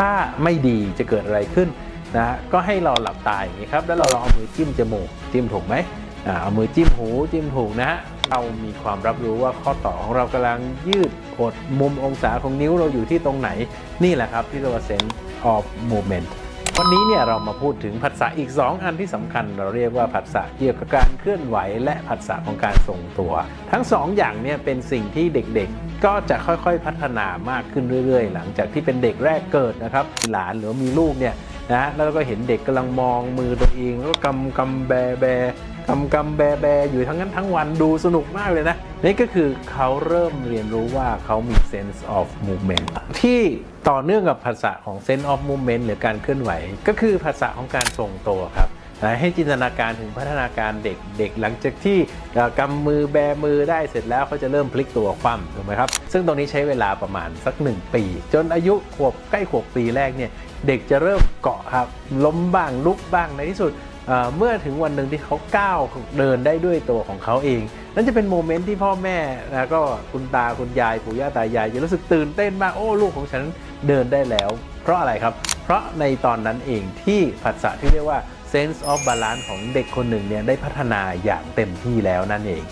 ถ้าไม่ดีจะเกิดอะไรขึ้นนะฮะก็ให้เราหลับตาอย่างนี้ครับ แล้วเราลองเอามือจิ้มจมูกจิ้มถูกไหมอ่าเอามือจิ้มหูจิ้มถูกนะฮะเรามีความรับรู้ว่าข้อต่อของเรากำลังยืดหดมุมองศาของนิ้วเราอยู่ที่ตรงไหนนี่แหละครับที่เรียกว่า sense of movement วันนี้เนี่ยเรามาพูดถึงผัสสะอีก 2 อันที่สำคัญ เราเรียกว่าผัสสะเกี่ยวกับการเคลื่อนไหว และผัสสะของการทรงตัว ทั้ง 2 อย่างเนี่ยเป็นสิ่งที่เด็กๆ ก็จะค่อยๆพัฒนามากขึ้นเรื่อยๆ หลังจากที่เป็นเด็กแรกเกิดนะครับหลานหรือมีลูกเนี่ยนะแล้วก็เห็นเด็กกำลังมองมือตัวเองแล้วก็กำกำแบแบ กำกำแบแบอยู่ทั้งนั้นทั้งวันดูสนุกมากเลยนะ นี่ก็คือเขาเริ่มเรียนรู้ว่าเขามี sense of movement ที่ต่อเนื่องกับภาษาของ sense of movement หรือการเคลื่อนไหว ก็คือภาษาของการทรงตัวครับให้จินตนาการถึงพัฒนาการเด็กเด็กหลังจากที่กำมือแบมือได้เสร็จแล้วเขาจะเริ่มพลิกตัวคว่ำถูกไหมครับ ซึ่งตรงนี้ใช้เวลาประมาณสัก 1 ปี จนอายุขวบใกล้ขวบปีแรกเนี่ยเด็กจะเริ่มเกาะครับล้มบ้างลุกบ้างในที่สุด เมื่อถึงวันหนึ่งที่เขาก้าวเดินได้ด้วยตัวของเขาเอง นั่นจะเป็นโมเมนต์ที่พ่อแม่แล้วก็คุณตาคุณยายปู่ย่าตายายจะรู้สึกตื่นเต้นมากโอ้ลูกของฉันเดินได้แล้ว เพราะอะไรครับ เพราะในตอนนั้นเองที่ผัสสะที่เรียกว่า sense of balance ของเด็กคนหนึ่งเนี่ยได้พัฒนาอย่างเต็มที่แล้วนั่นเอง